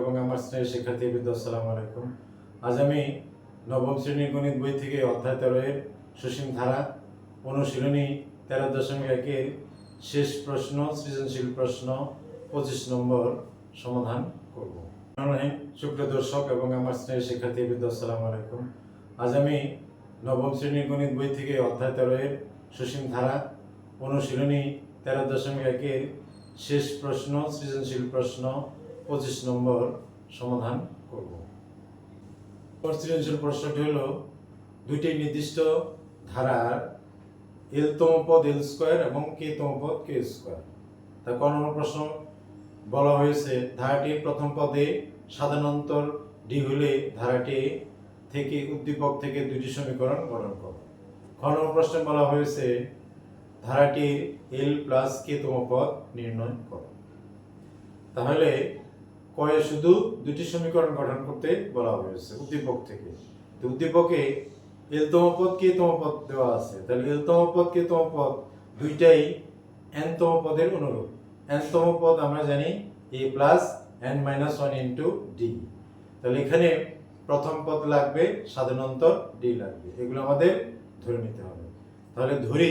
এবং আমার স্নেহের শিক্ষার্থীবৃন্দ আসসালামু আলাইকুম। আজ আমি নবম শ্রেণির গণিত বই থেকে অধ্যায় তেরো এর সুসীম ধারা অনুশীলনী তেরো দশমিক একের শেষ প্রশ্ন, সৃজনশীল প্রশ্ন পঁচিশ নম্বর সমাধান করব। সুপ্রিয় দর্শক এবং আমার স্নেহের শিক্ষার্থীবৃন্দ আসসালামু আলাইকুম। আজ আমি নবম শ্রেণির গণিত বই থেকে অধ্যায় তেরো এর সুসীম ধারা অনুশীলনী তেরো দশমিক একের শেষ প্রশ্ন, সৃজনশীল প্রশ্ন পঁচিশ নম্বর সমাধান করব। সৃজনশীল প্রশ্নটি হলো দুইটি নির্দিষ্ট ধারার এলতম পদ এল স্কোয়ার এবং কে তম পদ কে স্কোয়ার তা ক নম্বর প্রশ্ন বলা হয়েছে ধারাটির প্রথম পদে সাধারণতর ডি হলে ধারাটি থেকে উদ্দীপক থেকে দুটি সমীকরণ গঠন করো। খ নম্বর প্রশ্নে বলা হয়েছে, ধারাটির এল প্লাস কে তম পদ নির্ণয় করো। তাহলে কয়ে শুধু দুটি সমীকরণ গঠন করতে বলা হয়েছে উদ্দীপক থেকে। তো উদ্দীপকে এল তম পদ কে তম পদ দেওয়া আছে। তাহলে এল তম পদ কে তম পদ দুইটাই এন তম পদের অনুরূপ। এন তম পদ আমরা জানি A plus N minus one into D তাহলে এখানে প্রথম পদ লাগবে, সাধারণত ডি লাগবে। এগুলো আমাদের ধরে নিতে হবে। তাহলে ধরি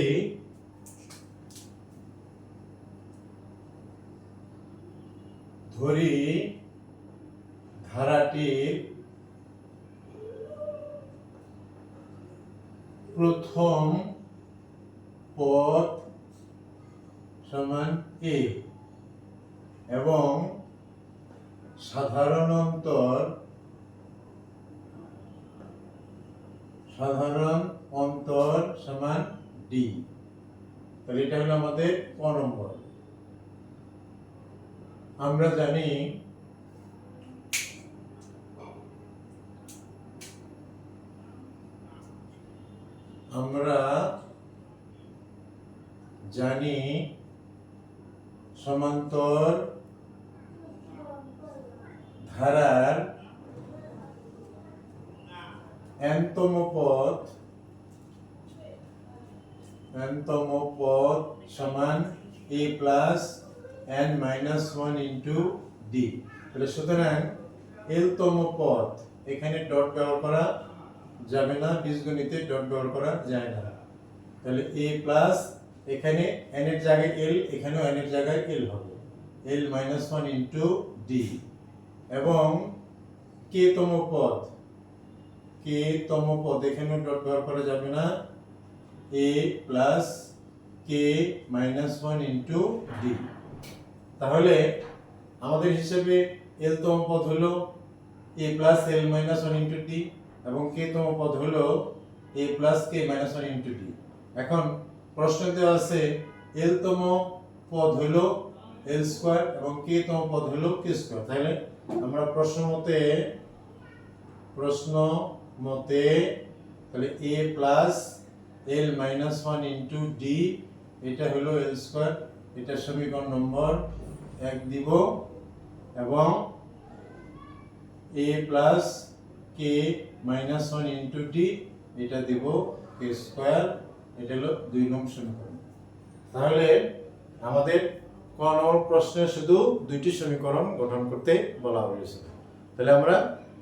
ধরি ধারাটির প্রথম পথ সমান এ এবং সাধারণ অন্তর সাধারণ অন্তর সমান ডি। তাহলে এটা হলো আমাদের ক নম্বর। আমরা জানি আমরা জানি সমান্তর ধারার এনতম পদ এনতম পদ সমান A plus N minus one into D তাহলে সুতরাং এলতম পদ, এখানে ডট ব্যবহার করা যাবে না, বীজগণিতে ডট ব্যবহার করা যায় না। তাহলে এ প্লাস এখানে এন এর জায়গায় এল এখানেও এন এর জায়গায় এল হবে। L minus one into D এবং কে তম পদ কে তম পদ, এখানেও ডট ব্যবহার করা যাবে না। A plus K minus one into D তাহলে আমাদের হিসেবে এল তম পদ হলো A plus L minus one into T এবং কে তম পদ হলো A plus K minus one into D এখন প্রশ্ন দেওয়া আছে এল তম পদ হলো এল স্কোয়ার এবং কে তম পদ হলো কে স্কোয়ার তাহলে আমরা প্রশ্ন মতে প্রশ্ন মতে তাহলে A plus L minus one into D এটা হলো এল স্কোয়ার এটা সমীকরণ নম্বর এক দিব এবং A plus K minus one into D এটা দিব কে স্কোয়ার এটা হলো দুই নং সমীকরণ। তাহলে আমাদের ক নম্বর প্রশ্নে শুধু দুইটি সমীকরণ গঠন করতে বলা হয়েছিল তাহলে আমরা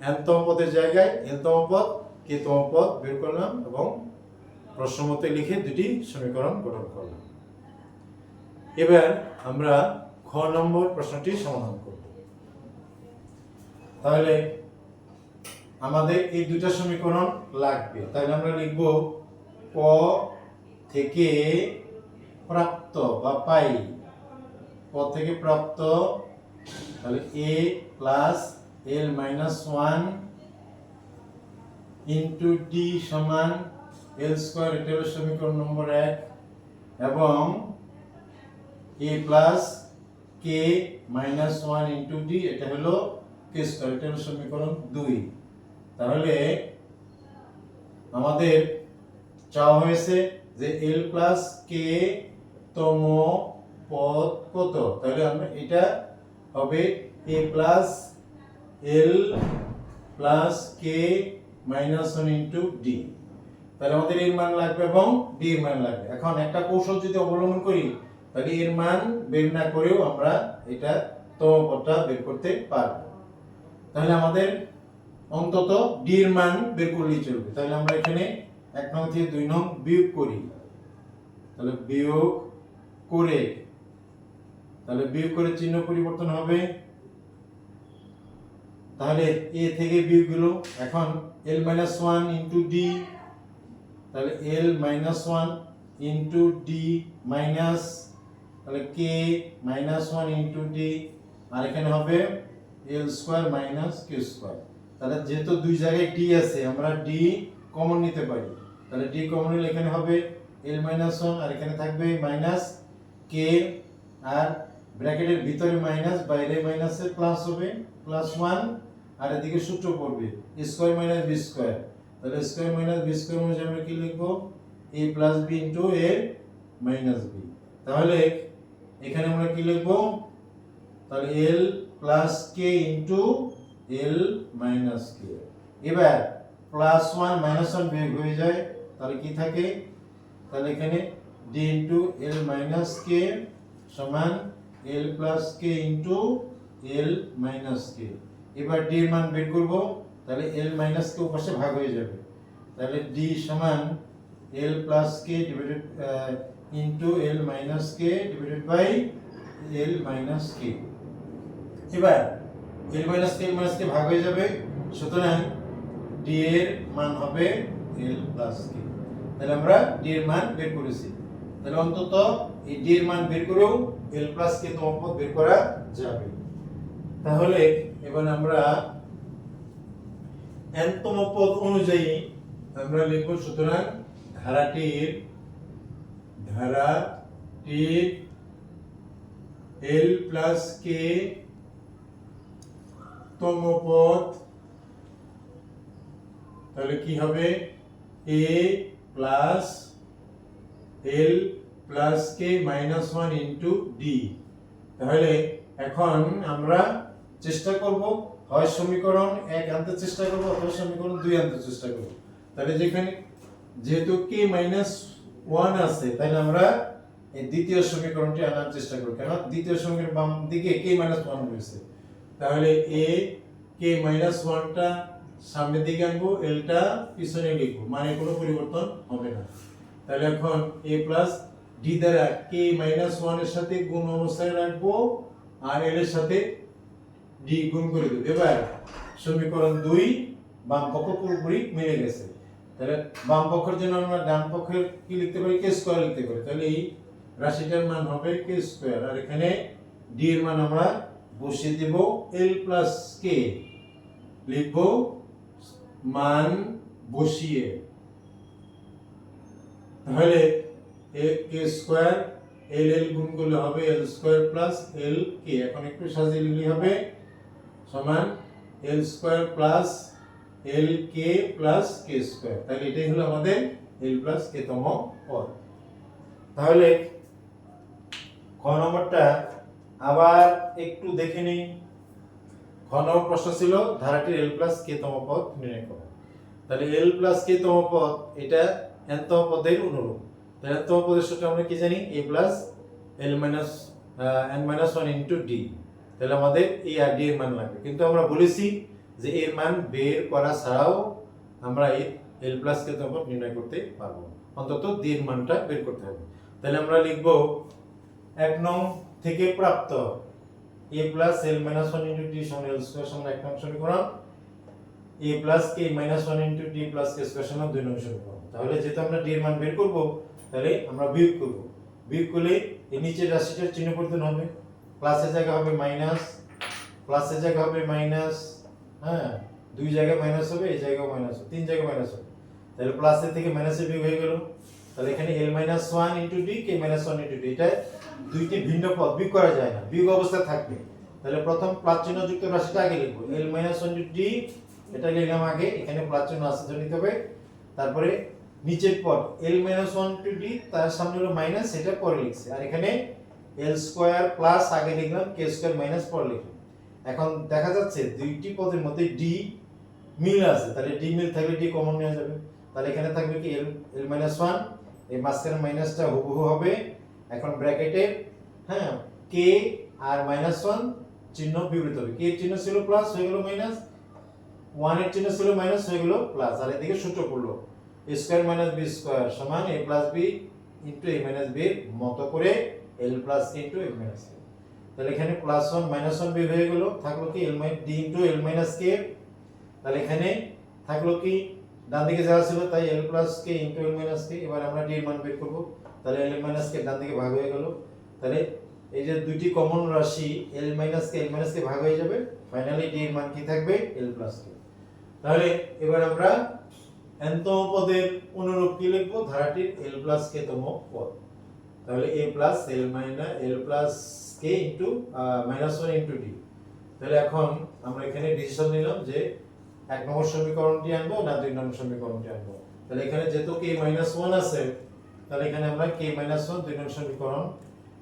এনতম পদের জায়গায় এনতম পদ কে তম পদ বের করলাম এবং প্রশ্ন মতে লিখে দুটি সমীকরণ গঠন করলাম। এবার আমরা খ নম্বর প্রশ্নটি সমাধান করব। তাহলে আমাদের এই দুটা সমীকরণ লাগবে। তাহলে আমরা লিখব ক থেকে প্রাপ্ত বা পাই। ক থেকে প্রাপ্ত, তাহলে A plus L minus one into D সমান এল স্কোয়ার এটা সমীকরণ নম্বর এক। এবং A plus K minus one into D এটা হলো কে স্কোয়ার এটা হলো সমীকরণ দুই। তাহলে আমাদের চাওয়া হয়েছে যে এল প্লাস কে তম পদ কত? তাহলে আমরা এটা হবে A plus L plus K minus one into D তাহলে আমাদের এর মান লাগবে এবং ডি এর মান লাগবে। এখন একটা কৌশল যদি অবলম্বন করি তাহলে এর মান বের না করেও আমরা এটা তম পদটা বের করতে পারব। তাহলে আমাদের অন্তত ডি এর মান বের করলেই চলবে। তাহলে আমরা এখানে এক নং থেকে দুই নং বিয়োগ করি। তাহলে বিয়োগ করে, তাহলে বিয়োগ করে চিহ্ন পরিবর্তন হবে। তাহলে এ থেকে বিয়োগ গেলো এখন L minus one into D তাহলে L minus one into D minus তাহলে K minus one into D আর এখানে হবে L square minus Q square তাহলে যেহেতু দুই জায়গায় ডি আছে, আমরা ডি কমন নিতে পারি। তাহলে ডি কমন নিলে এখানে হবে এল মাইনাস ওয়ান আর এখানে থাকবে মাইনাস কে আর ব্র্যাকেটের ভিতরে মাইনাস বাইরে মাইনাসে প্লাস হবে প্লাস ওয়ান আর এদিকে সূত্র পড়বে স্কোয়ার মাইনাস বি স্কোয়ার তাহলে স্কোয়ার মাইনাস বি স্কোয়ার অনুযায়ী আমরা কি লিখব? A plus B into A minus B তাহলে এখানে আমরা কি লিখব? তাহলে L plus K into L minus K এবার প্লাস ওয়ান মাইনাস ওয়ান বিয়োগ হয়ে যায়, তাহলে কি থাকে? তাহলে এখানে D into L minus K সমান L plus K into L minus K এবার ডি এর মান বের করব, তাহলে এল মাইনাস কে ওপাশে ভাগ হয়ে যাবে। তাহলে ডি সমান L plus K divided into L minus K divided by L minus K এবার এল মাইনাস কে মাইনাস কে ভাগ হয়ে যাবে, সুতরাং ডি এর মান হবে এল প্লাস কে তাহলে আমরা ডি এর মান বের করেছি। তাহলে অন্তত এই ডি এর মান বের করেও এল প্লাস কে তম পদ বের করা যাবে। তাহলে এবার আমরা n তম পদ অনুযায়ী আমরা লিখব, সুতরাং ধারাটির ধারাটির এল প্লাস কে তম পদ। তাহলে কি হবে? A plus L plus K minus one into D তাহলে এখন আমরা চেষ্টা করব, হয় সমীকরণ এক আনতে চেষ্টা করব, অথবা সমীকরণ দুই আনতে চেষ্টা করব। তাহলে যেখানে, যেহেতু কে মাইনাস ওয়ান আছে তাহলে আমরা এই দ্বিতীয় সমীকরণটি আনার চেষ্টা করব। কেন? দ্বিতীয় সমীকরণ বাম দিকে কে মাইনাস ওয়ান রয়েছে। তাহলে এ কে মাইনাস ওয়ানটা সামনের দিকে আনব এলটা পিছনে লিখব। মানে কোনো পরিবর্তন হবে না। তাহলে এখন এ প্লাস ডি দ্বারা কে মাইনাস ওয়ানের সাথে গুণ অবস্থায় রাখব, আর এল এর সাথে ডি গুণ করে দেবো। এবার সমীকরণ দুই বাম পক্ষ পুরোপুরি মিলে গেছে। তাহলে বাম পক্ষের জন্য আমরা ডান পক্ষের কি লিখতে পারি? কে স্কোয়ার লিখতে পারি? তাহলে এই রাশিটার মান হবে কে স্কোয়ার আর এখানে ডি এর মান আমরা বসিয়ে দেব এল প্লাস কে লিখব মান বসিয়ে। তাহলে এ কে স্কোয়ার এল এল গুণ করলে হবে এল স্কোয়ার প্লাস এল কে এখন একটু সাজিয়ে লিখলে হবে। সমান L square plus L K plus K square তাহলে এটাই হলো আমাদের এল প্লাস কে তম পদ। তাহলে খ নম্বরটা আবার একটু দেখে নিই। খ নম্বর প্রশ্ন ছিল ধারাটির এল প্লাস কে তম পদ নির্ণয় করো। তাহলে এল প্লাস কে তম পদ, এটা এন পদের অনুরূপ। তাহলে এন তম পদের সূত্র আমরা কি জানি? A plus L minus N minus one into D তাহলে আমাদের এ আর ডি এর মান লাগবে। কিন্তু আমরা বলেছি যে এর মান বের করা ছাড়াও আমরা এই এল প্লাস কে পদ নির্ণয় করতে পারব অন্তত এর মানটা বের করতে হবে। তাহলে আমরা লিখব এক নং থেকে প্রাপ্ত A plus L minus one into D সমান এল স্কোয়ার সমান এক নং সমীকরণ। A plus K minus one into D plus K square সমান দুই নং সমীকরণ। তাহলে যেহেতু আমরা ডি এর মান বের করব, তাহলে আমরা বিয়োগ করব। বিয়োগ করলে এই নিচের রাশিটার চিহ্ন পরিবর্তন হবে। প্লাসের জায়গা হবে মাইনাস প্লাসের জায়গা হবে মাইনাস হ্যাঁ দুই জায়গায় মাইনাস হবে, এই জায়গাও মাইনাস হবে, তিন জায়গায় মাইনাস হবে। তাহলে প্লাসের থেকে মাইনাসে বিয়োগ হয়ে গেল। তাহলে এখানে L minus one into D K minus one into D এটা দুইটি ভিন্ন পদ, বিয়োগ করা যায় না, বিয়োগ অবস্থায় থাকবে। তাহলে প্রথম প্লাস চিহ্ন যুক্ত রাশিটা আগে লিখব। L minus one into D এটা লিখলাম আগে, এখানে প্লাস চিহ্ন নিতে হবে। তারপরে নিচের পদ L minus one to D তার সামনে হলো মাইনাস সেটা পরে লিখছে। আর এখানে এল স্কোয়ার প্লাস আগে লিখলাম কে স্কোয়ার মাইনাস পরে লিখলাম। এখন দেখা যাচ্ছে দুইটি পদের মধ্যে ডি মিল আছে। তাহলে ডি মিল থাকলে ডি কমন নেওয়া যাবে। তাহলে এখানে থাকবে কি? এল এল মাইনাস ওয়ান এই মাঝখানে মাইনাসটা হুবহু হবে। এখন ব্র্যাকেটে হ্যাঁ কে আর মাইনাস ওয়ান চিহ্ন বিপরীত হবে। কে চিহ্ন ছিল প্লাস হয়ে গেল মাইনাস ওয়ানের চিহ্ন ছিল মাইনাস হয়ে গেল প্লাস আর এদিকে সূত্র পড়ল A square minus B square সমান A plus B into A minus বির মতো করে L plus into L minus K তাহলে এখানে plus one minus one B হয়ে গেল। থাকল কি L D into L minus K তাহলে এখানে থাকল কি ডান দিকে যাওয়া ছিল তাই L plus K into L minus K এবার আমরা ডি এর মান বের করব। তাহলে এল মাইনাস কে ডান দিকে ভাগ হয়ে গেল। তাহলে এই যে দুইটি কমন রাশি এল মাইনাস কে এল মাইনাস কে ভাগ হয়ে যাবে। ফাইনালি ডি এর মান কি থাকবে? এল প্লাস কে তাহলে এবার আমরা এনতম পদের অনুরূপ কি লিখব? ধারাটির এল প্লাস কে তম পদ। তাহলে A plus L minus L plus K into minus one into D তাহলে এখন আমরা এখানে ডিসিশন নিলাম যে এক নম্বর সমীকরণটি আনব না দুই নম্বর সমীকরণটি আনব। তাহলে এখানে যেহেতু কে মাইনাস ওয়ান আছে, তাহলে এখানে আমরা কে মাইনাস ওয়ান দুই নম্বর সমীকরণ,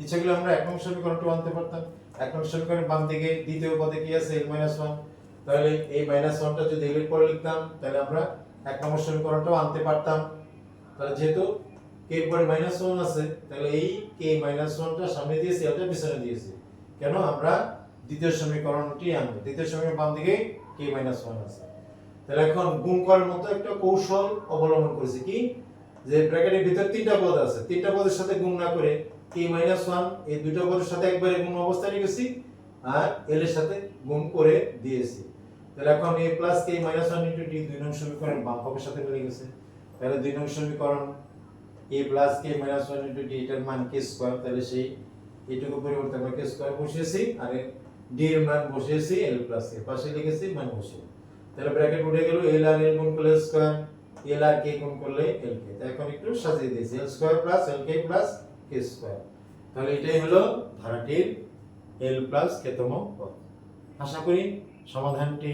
ইচ্ছা করলে আমরা এক নম্বর সমীকরণটি আনতে পারতাম। এক নম্বর সমীকরণের বাম দিকে দ্বিতীয় পদে কি আছে? এল মাইনাস ওয়ান তাহলে এই মাইনাস ওয়ানটা যদি এলের পরে লিখতাম, তাহলে আমরা এক নম্বর সমীকরণটাও আনতে পারতাম। তাহলে যেহেতু কে পরে মাইনাস ওয়ান আছে, তাহলে এই কে মাইনাস ওয়ানটা সামনে দিয়েছি এটা পিছনে দিয়েছি। কেন? আমরা দ্বিতীয় সমীকরণটি আনব। দ্বিতীয় সমীকরণ বাম দিকে কে মাইনাস ওয়ান আছে। তাহলে এখন গুণ করার মতো একটা কৌশল অবলম্বন করেছি কি? যে ব্র্যাকেটের ভিতর তিনটা পদ আছে। তিনটা পদের সাথে গুণ না করে কে মাইনাস ওয়ান এই দুটো পদের সাথে একবারে গুণ অবস্থায় রেখেছি, আর এল এর সাথে গুণ করে দিয়েছি। তাহলে এখন A plus K minus one into D দুই নং সমীকরণ বাম পক্ষের সাথে মিলে গেছে। তাহলে দুই নং সমীকরণ A plus K minus one into D এটার মান কে স্কোয়ার তাহলে সেই এইটুকু পরিবর্তে আমরা কে স্কোয়ার বসিয়েছি, আর ডি এর মান বসিয়েছি এল প্লাস কে পাশে লিখেছি মান বসিয়ে। তাহলে ব্র্যাকেট উঠে গেল এল আর এল গুণ করলে স্কোয়ার এল আর কে গুণ করলে এল কে তাই এখন একটু সাজিয়ে দিয়েছি L square plus L K plus K square তাহলে এটাই হলো ধারাটির এল প্লাস কেতম পদ। আশা করি সমাধানটি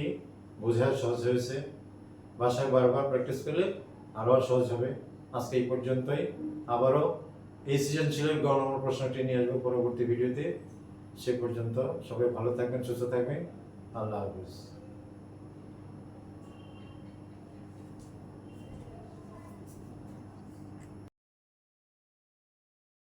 বোঝা সহজ হয়েছে। বাসায় বারবার প্র্যাকটিস করলে আরও সহজ হবে। আজকে এই পর্যন্তই। আবারও এই সিজন গ নম্বর প্রশ্নটি নিয়ে আসব পরবর্তী ভিডিওতে। সে পর্যন্ত সবাই ভালো থাকবেন, সুস্থ থাকবেন। আল্লাহ হাফিজ।